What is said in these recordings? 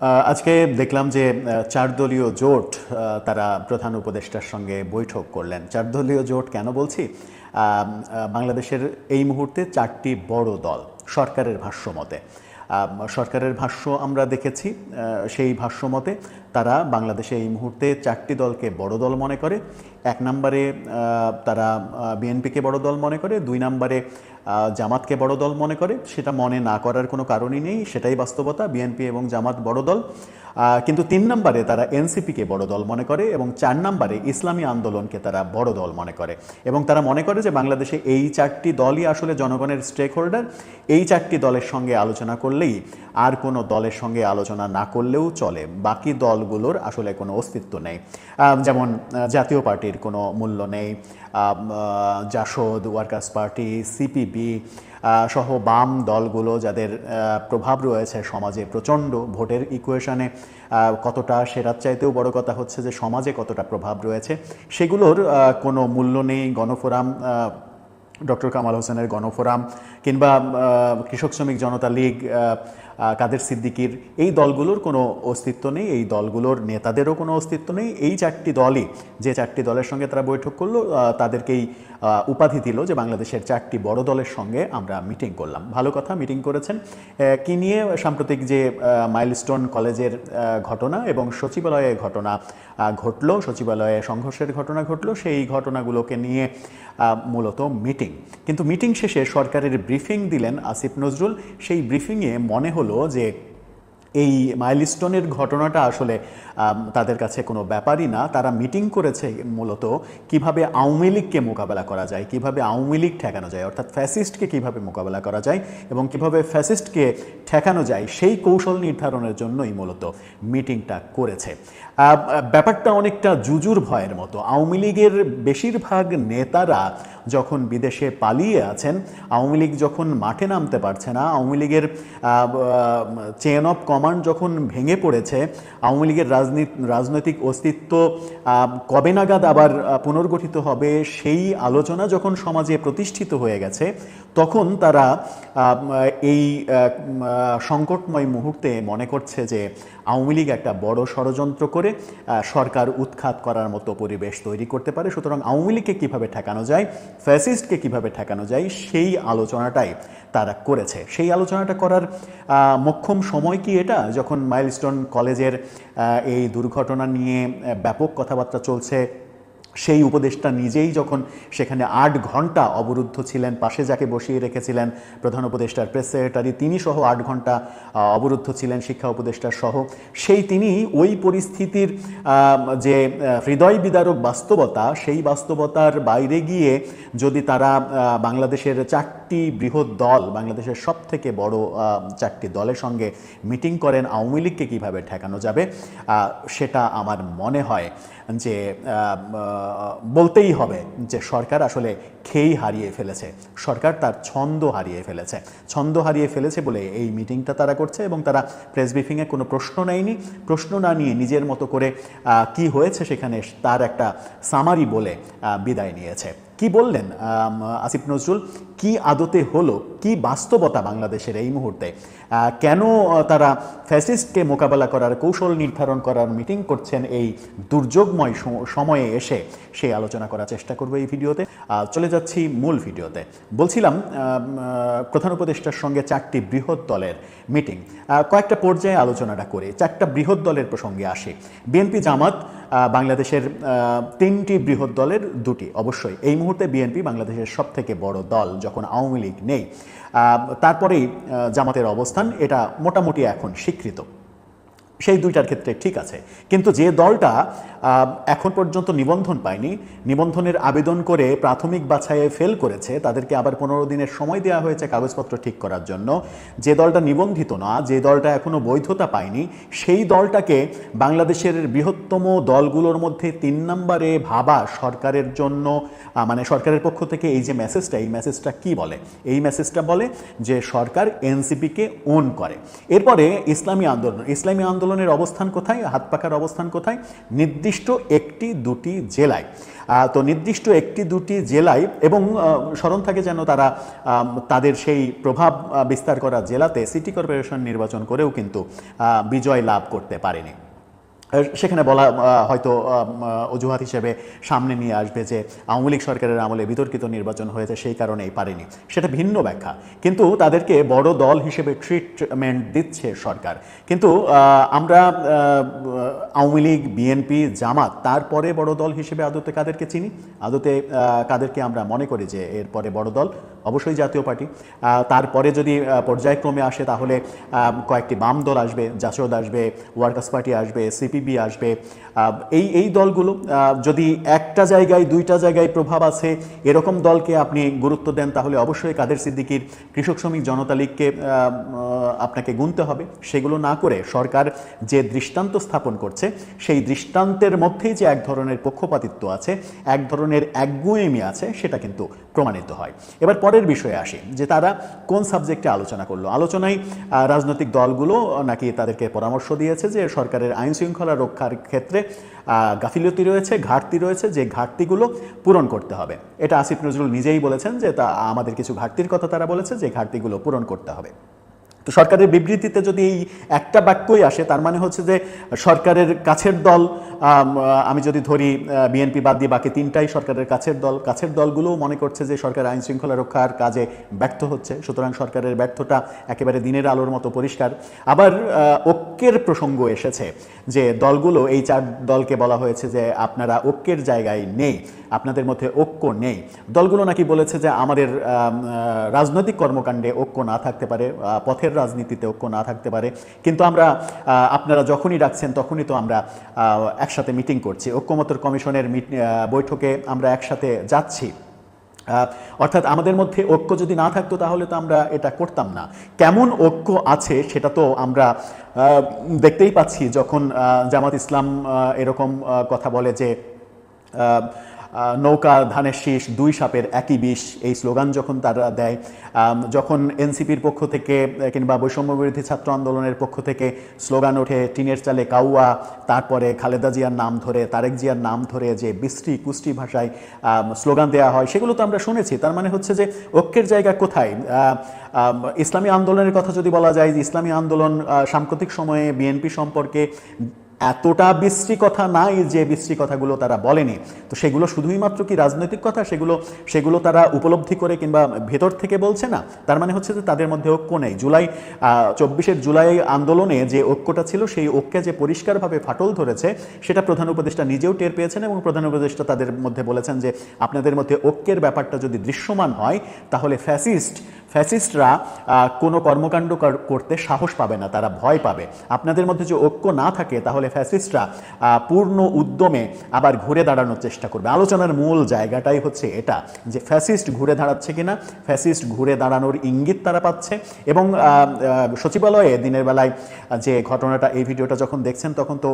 আজকে দেখলাম যে চারদলীয় চার দলীয় জোট তারা প্রধান উপদেষ্টার সঙ্গে বৈঠক করলেন। চার দলীয় জোট কেন বলছি? বাংলাদেশের এই মুহূর্তে চারটি বড় দল সরকারের ভাষ্য মতে। সরকারের ভাষ্য আমরা দেখেছি সেই ভাষ্য মতে তারা বাংলাদেশে এই মুহূর্তে চারটি দলকে বড় দল মনে করে। এক নম্বরে তারা বিএনপিকে বড় দল মনে করে। দুই নম্বরে জামাতকে বড় দল মনে করে। সেটা মনে না করার কোনো কারণই নেই। সেটাই বাস্তবতা। বিএনপি এবং জামাত বড় দল। কিন্তু তিন নম্বরে তারা এনসিপিকে বড় দল মনে করে এবং চার নম্বরে ইসলামী আন্দোলনকে তারা বড় দল মনে করে। এবং তারা মনে করে যে বাংলাদেশে এই চারটি দলই আসলে জনগণের স্টেক হোল্ডার এই চারটি দলের সঙ্গে আলোচনা করলেই আর কোনো দলের সঙ্গে আলোচনা না করলেও চলে। বাকি দলগুলোর আসলে কোনো অস্তিত্ব নেই। যেমন জাতীয় পার্টির কোনো মূল্য নেই। জাসদ, ওয়ার্কার্স পার্টি, সিপিবি সহ বাম দলগুলো যাদের প্রভাব রয়েছে সমাজে প্রচণ্ড ভোটের ইকুয়েশনে কতটা সেরার চাইতেও বড় কথা হচ্ছে যে সমাজে কতটা প্রভাব রয়েছে। সেগুলোর কোনো মূল্য নেই গণফোরাম ডক্টর কামাল হোসেনের গণফোরাম কিংবা কৃষক শ্রমিক জনতা লীগ কাদের সিদ্দিকির এই দলগুলোর কোনো অস্তিত্ব নেই, এই দলগুলোর নেতাদেরও কোনো অস্তিত্ব নেই। এই চারটি দলই, যে চারটি দলের সঙ্গে তারা বৈঠক করল তাদেরকেই উপাধি দিল যে বাংলাদেশের চারটি বড় দলের সঙ্গে আমরা মিটিং করলাম। ভালো কথা, মিটিং করেছেন। কি নিয়ে সাম্প্রতিক যে মাইলস্টোন কলেজের ঘটনা এবং সচিবালয়ে ঘটনা ঘটলো, সচিবালয়ে সংঘর্ষের ঘটনা ঘটলো, সেই ঘটনাগুলোকে নিয়ে মূলত মিটিং। কিন্তু মিটিং শেষে সরকারের ব্রিফিং দিলেন আসিফ নজরুল। সেই ব্রিফিংয়ে মনে হলো যে এই মাইলস্টোনের ঘটনাটা আসলে তাদের কাছে কোনো ব্যাপারই না। তারা মিটিং করেছে মূলত কীভাবে আওয়ামী লীগকে মোকাবেলা করা যায়, কীভাবে আওয়ামী লীগ ঠেকানো যায়, অর্থাৎ ফ্যাসিস্টকে কীভাবে মোকাবেলা করা যায় এবং কীভাবে ফ্যাসিস্টকে ঠেকানো যায়, সেই কৌশল নির্ধারণের জন্যই মূলত মিটিংটা করেছে। ব্যাপারটা অনেকটা জুজুর ভয়ের মতো। আওয়ামী লীগের বেশিরভাগ নেতারা যখন বিদেশে পালিয়ে আছেন, আওয়ামী লীগ যখন মাঠে নামতে পারছে না, আওয়ামী লীগের চেন অফ কমান্ড যখন ভেঙে পড়েছে, আওয়ামী লীগের রাজনৈতিক অস্তিত্ব কবে নাগাদ আবার পুনর্গঠিত হবে সেই আলোচনা যখন সমাজে প্রতিষ্ঠিত হয়ে গেছে, তখন তারা এই সংকটময় মুহূর্তে মনে করছে যে আওয়ামী লীগ একটা বড় ষড়যন্ত্র করে সরকার উৎখাত করার মতো পরিবেশ তৈরি করতে পারে। সুতরাং আওয়ামী লীগকে কীভাবে ঠেকানো যায়, ফ্যাসিস্টকে কীভাবে ঠেকানো যায়, সেই আলোচনাটাই তারা করেছে। সেই আলোচনাটা করার মোক্ষম সময় কি এটা? যখন মাইলস্টোন কলেজের এই দুর্ঘটনা নিয়ে ব্যাপক কথাবার্তা চলছে সেই উপদেষ্টা নিজেই যখন সেখানে আট ঘণ্টা অবরুদ্ধ ছিলেন, পাশে যাকে বসিয়ে রেখেছিলেন প্রধান উপদেষ্টার প্রেস সেক্রেটারি, তিনি সহ আট ঘণ্টা অবরুদ্ধ ছিলেন শিক্ষা উপদেষ্টার সহ। সেই তিনি ওই পরিস্থিতির যে হৃদয় বিদারক বাস্তবতা, সেই বাস্তবতার বাইরে গিয়ে যদি তারা বাংলাদেশের চারটি বৃহৎ দল, বাংলাদেশের সব থেকে বড় চারটি দলের সঙ্গে মিটিং করেন, আওয়ামী লীগকে কীভাবে ঠেকানো যাবে সেটা আমার মনে হয়। যে বলতেই হবে যে সরকার আসলে খেই হারিয়ে ফেলেছে। সরকার তার ছন্দ হারিয়ে ফেলেছে। ছন্দ হারিয়ে ফেলেছে বলে এই মিটিংটা তারা করছে এবং তারা প্রেস ব্রিফিংয়ে কোনো প্রশ্ন নেয়নি। প্রশ্ন না নিয়ে নিজের মতো করে কি হয়েছে সেখানে তার একটা সামারি বলে বিদায় নিয়েছে। কি বললেন আসিফ নজরুল? কি আদতে হলো? কি বাস্তবতা বাংলাদেশের এই মুহূর্তে? কেন তারা ফ্যাসিস্টকে মোকাবেলা করার, কৌশল নির্ধারণ করার মিটিং করছেন এই দুর্যোগময় সময়ে এসে? সেই আলোচনা করার চেষ্টা করব এই ভিডিওতে। চলে যাচ্ছি মূল ভিডিওতে। বলছিলাম প্রধান উপদেষ্টার সঙ্গে চারটি বৃহৎ দলের মিটিং কয়েকটা পর্যায়ে আলোচনাটা করে। চারটা বৃহৎ দলের প্রসঙ্গে আসে। বিএনপি জামাত বাংলাদেশের তিনটি বৃহৎ দলের দুটি। অবশ্যই এই মুহূর্তে বিএনপি বাংলাদেশের সব থেকে বড় দল যখন আওয়ামী লীগ নেই। তারপরেই জামাতের অবস্থান, এটা মোটামুটি এখন স্বীকৃত। সেই দুইটার ক্ষেত্রে ঠিক আছে। কিন্তু যে দলটা এখন পর্যন্ত নিবন্ধন পায়নি। নিবন্ধনের আবেদন করে প্রাথমিক বাছাইয়ে ফেল করেছে। তাদেরকে আবার পনেরো দিনের সময় দেওয়া হয়েছে কাগজপত্র ঠিক করার জন্য। যে দলটা নিবন্ধিত না, যে দলটা এখনও বৈধতা পায়নি, সেই দলটাকে বাংলাদেশের বৃহত্তম দলগুলোর মধ্যে তিন নম্বরে ভাবা সরকারের জন্য মানে সরকারের পক্ষ থেকে এই যে মেসেজটা এই মেসেজটা কি বলে? এই মেসেজটা বলে যে সরকার এনসিপিকে ওন করে। এরপরে ইসলামী আন্দোলন, ইসলামী আন্দোলনের অবস্থান কোথায়? হাত পাখার অবস্থান কোথায়? নির্দিষ্ট একটি, দুটি জেলায়। তো নির্দিষ্ট একটি, দুটি জেলায় এবং স্মরণ থাকে যেন তারা তাদের সেই প্রভাব বিস্তার করা জেলাতে সিটি কর্পোরেশন নির্বাচন করেও কিন্তু বিজয় লাভ করতে পারেনি। সেখানে বলা হয়তো অজুহাত হিসেবে সামনে নিয়ে আসবে যে আওয়ামী লীগ সরকারের আমলে বিতর্কিত নির্বাচন হয়েছে, সেই কারণেই পারেনি। সেটা ভিন্ন ব্যাখ্যা। কিন্তু তাদেরকে বড় দল হিসেবে ট্রিটমেন্ট দিচ্ছে সরকার। কিন্তু আমরা আওয়ামী লীগ বিএনপি জামাত, তারপরে বড় দল হিসেবে আদতে কাদেরকে চিনি? আদতে কাদেরকে আমরা মনে করি যে এরপরে বড় দল, অবশ্যই জাতীয় পার্টি। তারপরে যদি পর্যায়ক্রমে আসে তাহলে কয়েকটি বাম দল আসবে, জাসদ আসবে, ওয়ার্কার্স পার্টি আসবে সিপিবি আসবে এই এই দলগুলো যদি একটা জায়গায়, দুইটা জায়গায় প্রভাব আছে, এরকম দলকে আপনি গুরুত্ব দেন, তাহলে অবশ্যই কাদের সিদ্দিকির কৃষক শ্রমিক জনতা লীগকে আপনাকে গুনতে হবে। সেগুলো না করে সরকার যে দৃষ্টান্ত স্থাপন করছে, সেই দৃষ্টান্তের মধ্যেই যে এক ধরনের পক্ষপাতিত্ব আছে, এক ধরনের একগুয়েমি আছে, সেটা কিন্তু প্রমাণিত হয়। এবার পরের বিষয়ে আসি, যে তারা কোন সাবজেক্টে আলোচনা করল? আলোচনায় রাজনৈতিক দলগুলো নাকি তাদেরকে পরামর্শ দিয়েছে যে সরকারের আইন শৃঙ্খলা রক্ষার ক্ষেত্রে গাফিলতি রয়েছে, ঘাটতি রয়েছে, যে ঘাটতিগুলো পূরণ করতে হবে। এটা আসিফ নজরুল নিজেই বলেছেন যে তা আমাদের কিছু ঘাটতির কথা তারা বলেছে, যে ঘাটতিগুলো পূরণ করতে হবে। তো সরকারের বিবৃতিতে যদি এই একটা বাক্যই আসে, তার মানে হচ্ছে যে সরকারের কাছের দল, আমি যদি ধরি বিএনপি বাদ দিয়ে বাকি তিনটাই সরকারের কাছের দল, কাছের দলগুলোও মনে করছে যে সরকার আইন শৃঙ্খলা রক্ষার কাজে ব্যর্থ হচ্ছে। সুতরাং সরকারের ব্যর্থতা একেবারে দিনের আলোর মতো পরিষ্কার। আবার ঐক্যের প্রসঙ্গ এসেছে যে দলগুলো, এই চার দলকে বলা হয়েছে যে আপনারা ঐক্যের জায়গায় নেই। আপনাদের মধ্যে ঐক্য নেই। দলগুলো নাকি বলেছে যে আমাদের রাজনৈতিক কর্মকাণ্ডে ঐক্য না থাকতে পারে পথের রাজনীতিতে ঐক্য না থাকতে পারে। কিন্তু আমরা আপনারা যখনই ডাকছেন তখনই তো আমরা একসাথে মিটিং করছি। ঐক্যমতর কমিশনের বৈঠকে আমরা একসাথে যাচ্ছি। অর্থাৎ আমাদের মধ্যে ঐক্য যদি না থাকতো তাহলে তো আমরা এটা করতাম না। কেমন ঐক্য আছে সেটা তো আমরা দেখতেই পাচ্ছি যখন জামাত ইসলাম এরকম কথা বলে যে নৌকা ধানের শীষ দুই সাপের একই বিষ, এই স্লোগান যখন তারা দেয় যখন এনসিপির পক্ষ থেকে, কিংবা বৈষম্য বিরোধী ছাত্র আন্দোলনের পক্ষ থেকে স্লোগান ওঠে, টিনের চালে কাউয়া তারপরে খালেদা জিয়ার নাম ধরে, তারেক জিয়ার নাম ধরে যে বৃষ্টি কুষ্টি ভাষায় স্লোগান দেওয়া হয়, সেগুলো তো আমরা শুনেছি। তার মানে হচ্ছে যে ঐক্যের জায়গা কোথায়? ইসলামী আন্দোলনের কথা যদি বলা যায় যে ইসলামী আন্দোলন সাম্প্রতিক সময়ে বিএনপি সম্পর্কে এতটা বিশ্রী কথা নাই যে বিশ্রী কথাগুলো তারা বলেনি। তো সেগুলো শুধুই মাত্র কি রাজনৈতিক কথা? সেগুলো সেগুলো তারা উপলব্ধি করে কিংবা ভেতর থেকে বলছে না? তার মানে হচ্ছে যে তাদের মধ্যে ঐক্য নেই। জুলাই চব্বিশের জুলাই আন্দোলনে যে ঐক্যটা ছিল, সেই ঐক্যে যে পরিষ্কারভাবে ফাটল ধরেছে, সেটা প্রধান উপদেষ্টা নিজেও টের পেয়েছেন এবং প্রধান উপদেষ্টা তাদের মধ্যে বলেছেন যে, আপনাদের মধ্যে ঐক্যের ব্যাপারটা যদি দৃশ্যমান হয়, তাহলে ফ্যাসিস্ট ফ্যাসিস্টরা কোনো কর্মকাণ্ড করতে সাহস পাবে না, তারা ভয় পাবে। আপনাদের মধ্যে যে ঐক্য না থাকে, তাহলে ফ্যাসিস্টরা পূর্ণ উদ্যমে আবার ঘুরে দাঁড়ানোর চেষ্টা করবে। আলোচনার মূল জায়গাটাই হচ্ছে এটা, যে ফ্যাসিস্ট ঘুরে দাঁড়াচ্ছে কিনা, ফ্যাসিস্ট ঘুরে দাঁড়ানোর ইঙ্গিত তারা পাচ্ছে এবং সচিবালয়ে দিনের বেলায় যে ঘটনাটা, এই ভিডিওটা যখন দেখছেন, তখন তো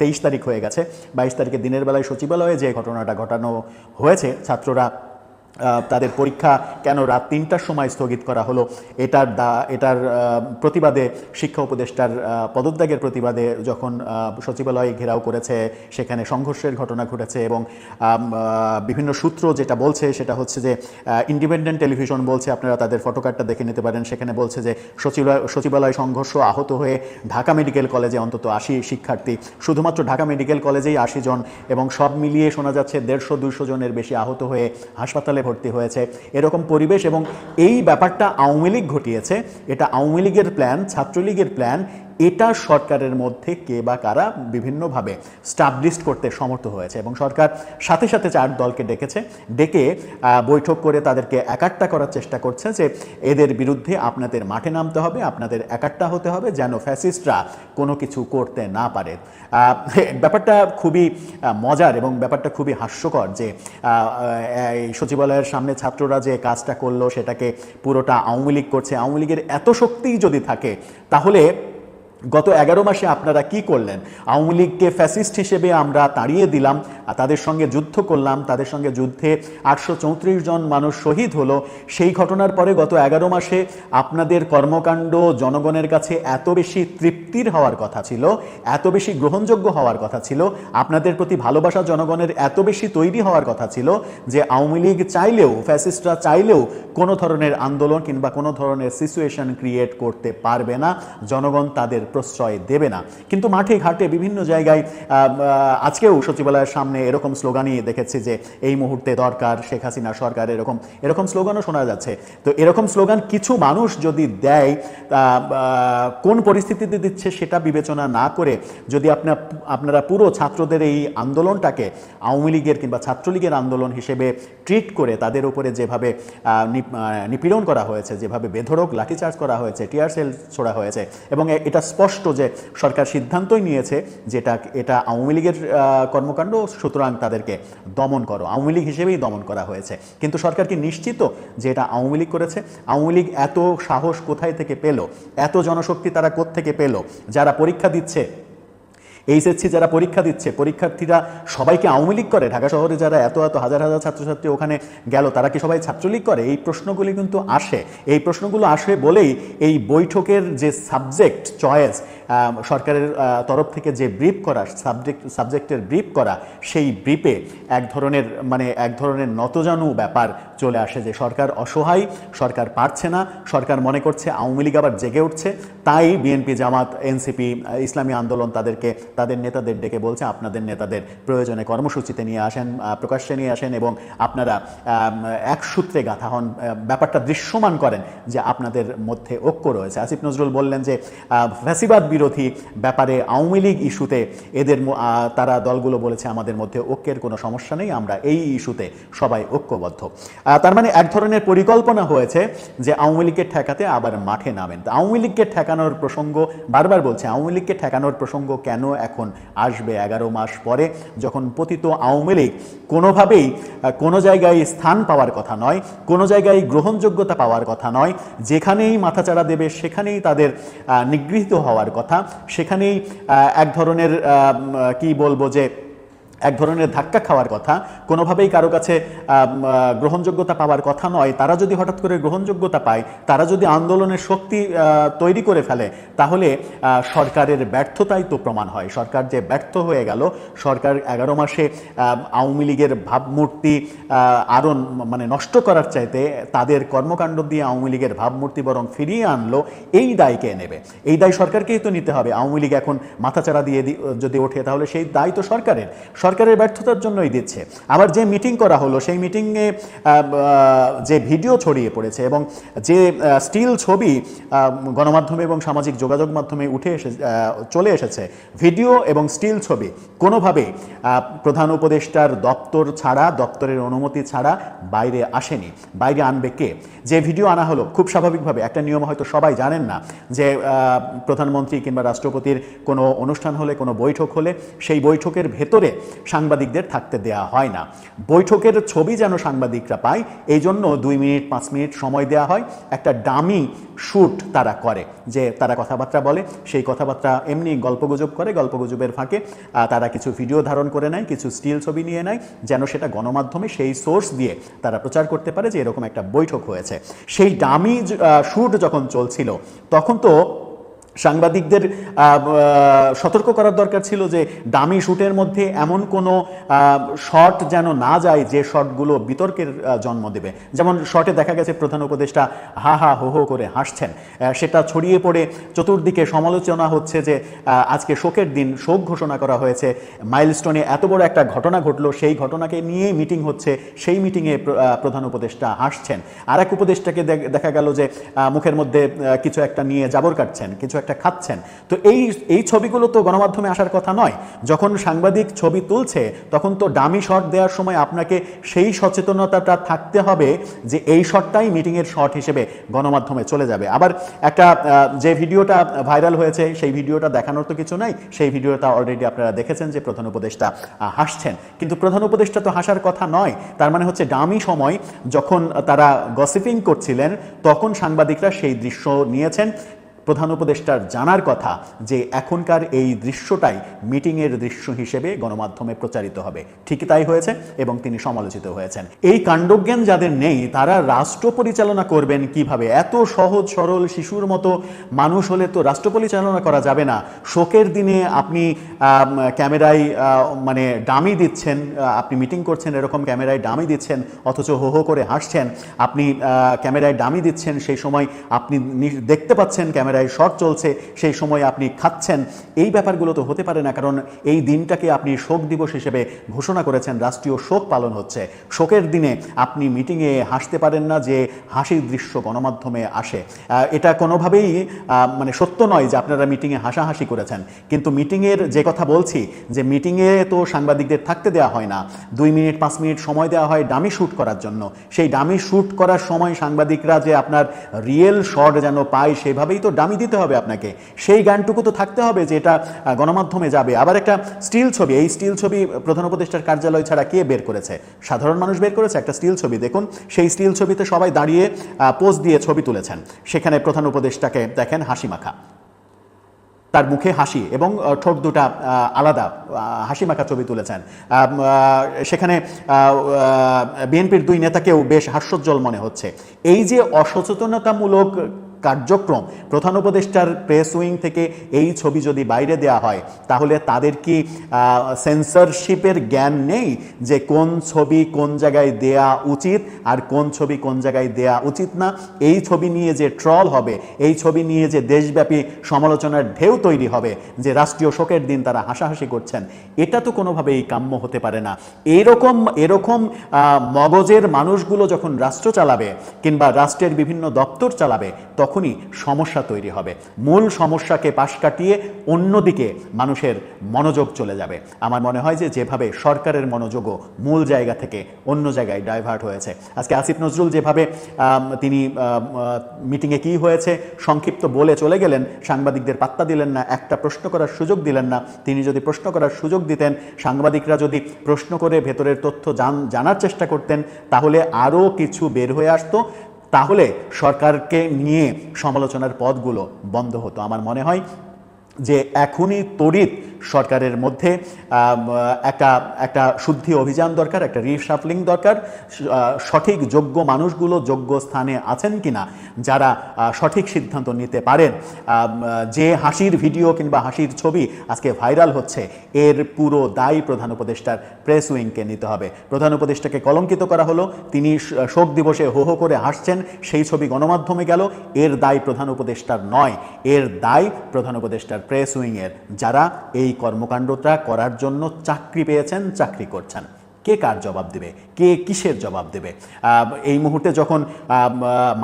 তেইশ তারিখ হয়ে গেছে। বাইশ তারিখে দিনের বেলায় সচিবালয়ে যে ঘটনাটা ঘটানো হয়েছে, ছাত্ররা তাদের পরীক্ষা কেন রাত তিনটার সময় স্থগিত করা হলো? এটার দা, এটার প্রতিবাদে শিক্ষা উপদেষ্টার পদত্যাগের প্রতিবাদে যখন সচিবালয় ঘেরাও করেছে, সেখানে সংঘর্ষের ঘটনা ঘটেছে এবং বিভিন্ন সূত্র যেটা বলছে সেটা হচ্ছে যে ইন্ডিপেন্ডেন্ট টেলিভিশন বলছে, আপনারা তাদের ফটোকার্ডটা দেখে নিতে পারেন। সেখানে বলছে যে সচিবালয় সচিবালয় সংঘর্ষ আহত হয়ে ঢাকা মেডিকেল কলেজে অন্তত আশি শিক্ষার্থী, শুধুমাত্র ঢাকা মেডিকেল কলেজেই আশি জন এবং সব মিলিয়ে শোনা যাচ্ছে দেড়শো দুইশো জনের বেশি আহত হয়ে হাসপাতালে ভর্তি হয়েছে। এরকম পরিবেশ এবং এই ব্যাপারটা আওয়ামী লীগ ঘটিয়েছে। এটা আওয়ামী লীগের প্ল্যান ছাত্রলীগের প্ল্যান এটা সরকারের মধ্যে কে বা কারা বিভিন্নভাবে স্টাবলিস্ট করতে সমর্থ হয়েছে এবং সরকার সাথে সাথে চার দলকে ডেকেছে, ডেকে বৈঠক করে তাদেরকে একাট্টা করার চেষ্টা করছে যে এদের বিরুদ্ধে আপনাদের মাঠে নামতে হবে, আপনাদের একাট্টা হতে হবে যেন ফ্যাসিস্টরা কোনো কিছু করতে না পারে। ব্যাপারটা খুবই মজার এবং ব্যাপারটা খুবই হাস্যকর যে সচিবালয়ের সামনে ছাত্ররা যে কাজটা করল সেটাকে পুরোটা আওয়ামী লীগ করছে। আওয়ামী লীগের এত শক্তিই যদি থাকে, তাহলে গত এগারো মাসে আপনারা কি করলেন? আওয়ামী লীগকে ফ্যাসিস্ট হিসেবে আমরা তাড়িয়ে দিলাম, আর তাদের সঙ্গে যুদ্ধ করলাম, তাদের সঙ্গে যুদ্ধে আটশো চৌত্রিশ জন মানুষ শহীদ হলো। সেই ঘটনার পরে গত এগারো মাসে আপনাদের কর্মকাণ্ড জনগণের কাছে এত বেশি তৃপ্তির হওয়ার কথা ছিল, এত বেশি গ্রহণযোগ্য হওয়ার কথা ছিল, আপনাদের প্রতি ভালোবাসা জনগণের এত বেশি তৈরি হওয়ার কথা ছিল যে আওয়ামী লীগ চাইলেও, ফ্যাসিস্টরা চাইলেও কোনো ধরনের আন্দোলন কিংবা কোনো ধরনের সিচুয়েশন ক্রিয়েট করতে পারবে না। জনগণ তাদের প্রশ্রয় দেবে না। কিন্তু মাঠে ঘাটে বিভিন্ন জায়গায় আজকেও সচিবালয়ের সামনে এরকম স্লোগানই দেখেছি যে এই মুহূর্তে দরকার, শেখ হাসিনা সরকার, এরকম এরকম স্লোগানও শোনা যাচ্ছে। তো এরকম স্লোগান কিছু মানুষ যদি দেয় কোন পরিস্থিতিতে দিচ্ছে সেটা বিবেচনা না করে যদি আপনার আপনারা পুরো ছাত্রদের এই আন্দোলনটাকে আওয়ামী লীগের কিংবা ছাত্রলীগের আন্দোলন হিসেবে ট্রিট করে তাদের উপরে যেভাবে নিপীড়ন করা হয়েছে, যেভাবে বেধড়ক লাঠিচার্জ করা হয়েছে, টিয়ার সেল ছোড়া হয়েছে এবং এটা স্পষ্ট যে সরকার সিদ্ধান্তই নিয়েছে যেটা, এটা আওয়ামী লীগের কর্মকাণ্ড, সুতরাং তাদেরকে দমন করো। আওয়ামী লীগ হিসেবেই দমন করা হয়েছে। কিন্তু সরকার কি নিশ্চিত যে এটা আওয়ামী লীগ করেছে? আওয়ামী লীগ এত সাহস কোথায় থেকে পেল? এত জনশক্তি তারা কোত্থেকে পেল? যারা পরীক্ষা দিচ্ছে এইচএসসি যারা পরীক্ষা দিচ্ছে, পরীক্ষার্থীরা সবাইকে আওয়ামী লীগ করে। ঢাকা শহরে যারা এত এত হাজার হাজার ছাত্রছাত্রী ওখানে গেল, তারা কি সবাই ছাত্রলীগ করে? এই প্রশ্নগুলি কিন্তু আসে। এই প্রশ্নগুলো আসে বলেই এই বৈঠকের যে সাবজেক্ট চয়েস সরকারের তরফ থেকে যে ব্রিফ করা, সাবজেক্ট, সাবজেক্টের ব্রিফ করা, সেই ব্রিফে এক ধরনের মানে এক ধরনের নতজানু ব্যাপার চলে আসে যে সরকার অসহায়, সরকার পারছে না, সরকার মনে করছে আওয়ামী লীগ আবার জেগে উঠছে, তাই বিএনপি, জামাত, এনসিপি, ইসলামী আন্দোলন তাদেরকে, তাদের নেতাদের ডেকে বলছে, আপনাদের নেতাদের প্রয়োজনে কর্মসূচিতে নিয়ে আসেন প্রকাশ্যে নিয়ে আসেন এবং আপনারা এক সূত্রে গাথা হন ব্যাপারটা দৃশ্যমান করেন যে আপনাদের মধ্যে ঐক্য রয়েছে। আসিফ নজরুল বললেন যে ফ্যাসিবাদ বিরোধী ব্যাপারে আওয়ামী লীগ ইস্যুতে এদের তারা দলগুলো বলেছে আমাদের মধ্যে ঐক্যের কোনো সমস্যা নেই, আমরা এই ইস্যুতে সবাই ঐক্যবদ্ধ। তার মানে এক ধরনের পরিকল্পনা হয়েছে যে আওয়ামী লীগকে ঠেকাতে আবার মাঠে নামেন। আওয়ামী লীগকে ঠেকানোর প্রসঙ্গ বারবার বলছে, আওয়ামী লীগকে ঠেকানোর প্রসঙ্গ কেন এখন আসবে এগারো মাস পরে? যখন পতিত আওয়ামী লীগ কোনোভাবেই কোনো জায়গায় স্থান পাওয়ার কথা নয়, কোনো জায়গায় গ্রহণযোগ্যতা পাওয়ার কথা নয়, যেখানেই মাথাচাড়া দেবে সেখানেই তাদের নিগৃহীত হওয়ার কথা সেখানেই এক ধরনের কি বলব যে এক ধরনের ধাক্কা খাওয়ার কথা, কোনোভাবেই কারও কাছে গ্রহণযোগ্যতা পাওয়ার কথা নয়। তারা যদি হঠাৎ করে গ্রহণযোগ্যতা পায়, তারা যদি আন্দোলনের শক্তি তৈরি করে ফেলে, তাহলে সরকারের ব্যর্থতাই তো প্রমাণ হয়। সরকার যে ব্যর্থ হয়ে গেল, সরকার এগারো মাসে আওয়ামী লীগের ভাবমূর্তি আরও মানে নষ্ট করার চাইতে তাদের কর্মকাণ্ড দিয়ে আওয়ামী লীগের ভাবমূর্তি বরং ফিরিয়ে আনলো, এই দায় কে নেবে? এই দায় সরকারকেই তো নিতে হবে। আওয়ামী লীগ এখন মাথাচাড়া দিয়ে যদি ওঠে, তাহলে সেই দায় তো সরকারের। সরকারের ব্যর্থতার জন্যই দিচ্ছে। আবার যে মিটিং করা হলো সেই মিটিংয়ে যে ভিডিও ছড়িয়ে পড়েছে এবং যে স্টিল ছবি গণমাধ্যমে এবং সামাজিক যোগাযোগ মাধ্যমে উঠে এসে চলে এসেছে ভিডিও এবং স্টিল ছবি কোনোভাবেই আহ, প্রধান উপদেষ্টার দপ্তর ছাড়া দপ্তরের অনুমতি ছাড়া বাইরে আসেনি। বাইরে আনবে কে? যে ভিডিও আনা হলো খুব স্বাভাবিকভাবে একটা নিয়ম হয়তো সবাই জানেন না যে প্রধানমন্ত্রী কিংবা রাষ্ট্রপতির কোনো অনুষ্ঠান হলে কোনো বৈঠক হলে সেই বৈঠকের ভেতরে সাংবাদিকদের থাকতে দেয়া হয় না। বৈঠকের ছবি যেন সাংবাদিকরা পায়, এই জন্য দুই মিনিট, পাঁচ মিনিট সময় দেওয়া হয়। একটা ডামি শ্যুট তারা করে, যে তারা কথাবার্তা বলে, সেই কথাবার্তা এমনি গল্পগুজব করে, গল্পগুজবের ফাঁকে তারা কিছু ভিডিও ধারণ করে নেয়, কিছু স্টিল ছবি নিয়ে নেয়, যেন সেটা গণমাধ্যমে সেই সোর্স দিয়ে তারা প্রচার করতে পারে যে এরকম একটা বৈঠক হয়েছে। সেই ডামি শ্যুট যখন চলছিল, তখন তো সাংবাদিকদের সতর্ক করার দরকার ছিল যে দামি শ্যুটের মধ্যে এমন কোনো শট যেন না যায় যে শটগুলো বিতর্কের জন্ম দেবে। যেমন শটে দেখা গেছে প্রধান উপদেষ্টা হা হা হো হো করে হাসছেন। সেটা ছড়িয়ে পড়ে চতুর্দিকে সমালোচনা হচ্ছে যে আজকে শোকের দিন, শোক ঘোষণা করা হয়েছে। মাইলস্টোনে এত বড় একটা ঘটনা ঘটলো, সেই ঘটনাকে নিয়েই মিটিং হচ্ছে, সেই মিটিংয়ে প্রধান উপদেষ্টা হাসছেন। আর এক উপদেষ্টাকে দেখা গেল যে মুখের মধ্যে কিছু একটা নিয়ে জাবর কাটছেন, কিছু একটা খাচ্ছেন। তো এই এই ছবিগুলো তো গণমাধ্যমে আসার কথা নয়। যখন সাংবাদিক ছবি তুলছে, তখন তো ডামি শট দেওয়ার সময় আপনাকে সেই সচেতনতাটা থাকতে হবে যে এই শটটাই মিটিংয়ের শট হিসেবে গণমাধ্যমে চলে যাবে। আবার একটা যে ভিডিওটা ভাইরাল হয়েছে, সেই ভিডিওটা দেখানোর তো কিছু নাই। সেই ভিডিওটা অলরেডি আপনারা দেখেছেন যে প্রধান উপদেষ্টা হাসছেন। কিন্তু প্রধান উপদেষ্টা তো হাসার কথা নয়। তার মানে হচ্ছে ডামি সময় যখন তারা গসিপিং করছিলেন, তখন সাংবাদিকরা সেই দৃশ্য নিয়েছেন। প্রধান উপদেষ্টার জানার কথা যে এখনকার এই দৃশ্যটাই মিটিংয়ের দৃশ্য হিসেবে গণমাধ্যমে প্রচারিত হবে। ঠিক তাই হয়েছে এবং তিনি সমালোচিত হয়েছেন। এই কাণ্ডজ্ঞান যাদের নেই, তারা রাষ্ট্র পরিচালনা করবেন কীভাবে? এত সহজ, সরল, শিশুর মতো মানুষ হলে তো রাষ্ট্র পরিচালনা করা যাবে না। শোকের দিনে আপনি ক্যামেরায় মানে ডামি দিচ্ছেন আপনি মিটিং করছেন, এরকম ক্যামেরায় ডামি দিচ্ছেন, অথচ হো হো করে হাসছেন, আপনি ক্যামেরায় ডামি দিচ্ছেন, সেই সময় আপনি দেখতে পাচ্ছেন ক্যামেরায় শট চলছে, সেই সময় আপনি খাচ্ছেন। এই ব্যাপারগুলো তো হতে পারে না, কারণ এই দিনটাকে আপনি শোক দিবস হিসেবে ঘোষণা করেছেন, রাষ্ট্রীয় শোক পালন হচ্ছে। শোকের দিনে আপনি মিটিংয়ে হাসতে পারেন না যে হাসির দৃশ্য গণমাধ্যমে আসে। এটা কোনোভাবেই মানে সত্য নয় যে আপনারা মিটিংয়ে হাসাহাসি করেছেন। কিন্তু মিটিংয়ের যে কথা বলছি, যে মিটিংয়ে তো সাংবাদিকদের থাকতে দেওয়া হয় না। দুই মিনিট, পাঁচ মিনিট সময় দেওয়া হয় ডামি শ্যুট করার জন্য। সেই ডামি শ্যুট করার সময় সাংবাদিকরা যে আপনার রিয়েল শট যেন পায়, সেভাবেই তো ডামি দিতে হবে আপনাকে। সেই গানটুকু তো থাকতে হবে যে এটা গণমাধ্যমে যাবে। আবার একটা স্টিল ছবি, এই স্টিল ছবি প্রধান উপদেষ্টার কার্যালয় ছাড়া কে বের করেছে? সাধারণ মানুষ বের করেছে? একটা স্টিল ছবি, দেখুন। সেই স্টিল ছবিতে সবাই দাঁড়িয়ে পোজ দিয়ে ছবি তুলেছেন। সেখানে প্রধান উপদেষ্টাকে দেখেন হাসি মাখা। তার মুখে হাসি এবং ঠোঁট দুটা আলাদা হাসি মাখা ছবি তুলেছেন। সেখানে বিএনপির দুই নেতাকেও বেশ হাস্যোজ্জ্বল মনে হচ্ছে। এই যে অসচেতনতামূলক কার্যক্রম। প্রধান উপদেষ্টার প্রেস উইং থেকে এই ছবি যদি বাইরে দেওয়া হয়, তাহলে তাদের কি সেন্সরশিপের জ্ঞান নেই যে কোন ছবি কোন জায়গায় দেয়া উচিত আর কোন ছবি কোন জায়গায় দেয়া উচিত না? এই ছবি নিয়ে যে ট্রল হবে, এই ছবি নিয়ে যে দেশব্যাপী সমালোচনার ঢেউ তৈরি হবে, যে রাষ্ট্রীয় শোকের দিন তারা হাসাহাসি করছেন, এটা তো কোনোভাবেই কাম্য হতে পারে না। এরকম এরকম মগজের মানুষগুলো যখন রাষ্ট্র চালাবে কিংবা রাষ্ট্রের বিভিন্ন দপ্তর চালাবে তখনই সমস্যা তৈরি হবে। মূল সমস্যাকে পাশ কাটিয়ে অন্যদিকে মানুষের মনোযোগ চলে যাবে। আমার মনে হয় যে যেভাবে সরকারের মনোযোগও মূল জায়গা থেকে অন্য জায়গায় ডাইভার্ট হয়েছে। আজকে আসিফ নজরুল যেভাবে তিনি মিটিংয়ে কি হয়েছে, সংক্ষিপ্ত বলে চলে গেলেন, সাংবাদিকদের পাত্তা দিলেন না, একটা প্রশ্ন করার সুযোগ দিলেন না। তিনি যদি প্রশ্ন করার সুযোগ দিতেন, সাংবাদিকরা যদি প্রশ্ন করে ভেতরের তথ্য জানার চেষ্টা করতেন, তাহলে আরও কিছু বের হয়ে আসতো। তাহলে সরকারকে নিয়ে সমালোচনার পথগুলো বন্ধ হতো। আমার মনে হয় যে এখনই তড়িৎ সরকারের মধ্যে একটা একটা শুদ্ধি অভিযান দরকার, একটা রিশাফলিং দরকার। সঠিক যোগ্য মানুষগুলো যোগ্য স্থানে আছেন কিনা, যারা সঠিক সিদ্ধান্ত নিতে পারেন। যে হাসির ভিডিও কিংবা হাসির ছবি আজকে ভাইরাল হচ্ছে, এর পুরো দায় প্রধান উপদেষ্টার প্রেস উইংকে নিতে হবে। প্রধান উপদেষ্টাকে কলঙ্কিত করা হলো, তিনি শোক দিবসে হো হো করে হাসছেন, সেই ছবি গণমাধ্যমে গেল, এর দায় প্রধান উপদেষ্টার নয়, এর দায় প্রধান উপদেষ্টার প্রেস উইংয়ের যারা এই কর্মকাণ্ডটা করার জন্য চাকরি পেয়েছেন, চাকরি করছেন। কে কার জবাব দেবে? কে কিসের জবাব দেবে? এই মুহূর্তে যখন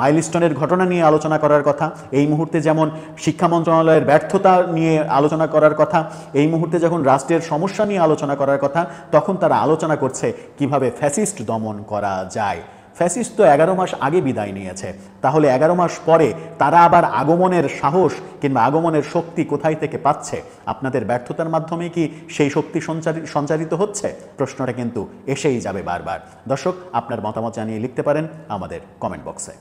মাইলস্টোনের ঘটনা নিয়ে আলোচনা করার কথা, এই মুহূর্তে যেমন শিক্ষা মন্ত্রণালয়ের ব্যর্থতা নিয়ে আলোচনা করার কথা, এই মুহূর্তে যখন রাষ্ট্রের সমস্যা নিয়ে আলোচনা করার কথা, তখন তারা আলোচনা করছে কীভাবে ফ্যাসিস্ট দমন করা যায়। ফ্যাসিস্ট তো এগারো মাস আগে বিদায় নিয়েছে। তাহলে এগারো মাস পরে তারা আবার আগমনের সাহস কিংবা আগমনের শক্তি কোথায় থেকে পাচ্ছে? আপনাদের ব্যর্থতার মাধ্যমে কি সেই শক্তি সঞ্চারিত হচ্ছে? প্রশ্নটা কিন্তু এসেই যাবে বারবার। দর্শক, আপনার মতামত জানিয়ে লিখতে পারেন আমাদের কমেন্ট বক্সে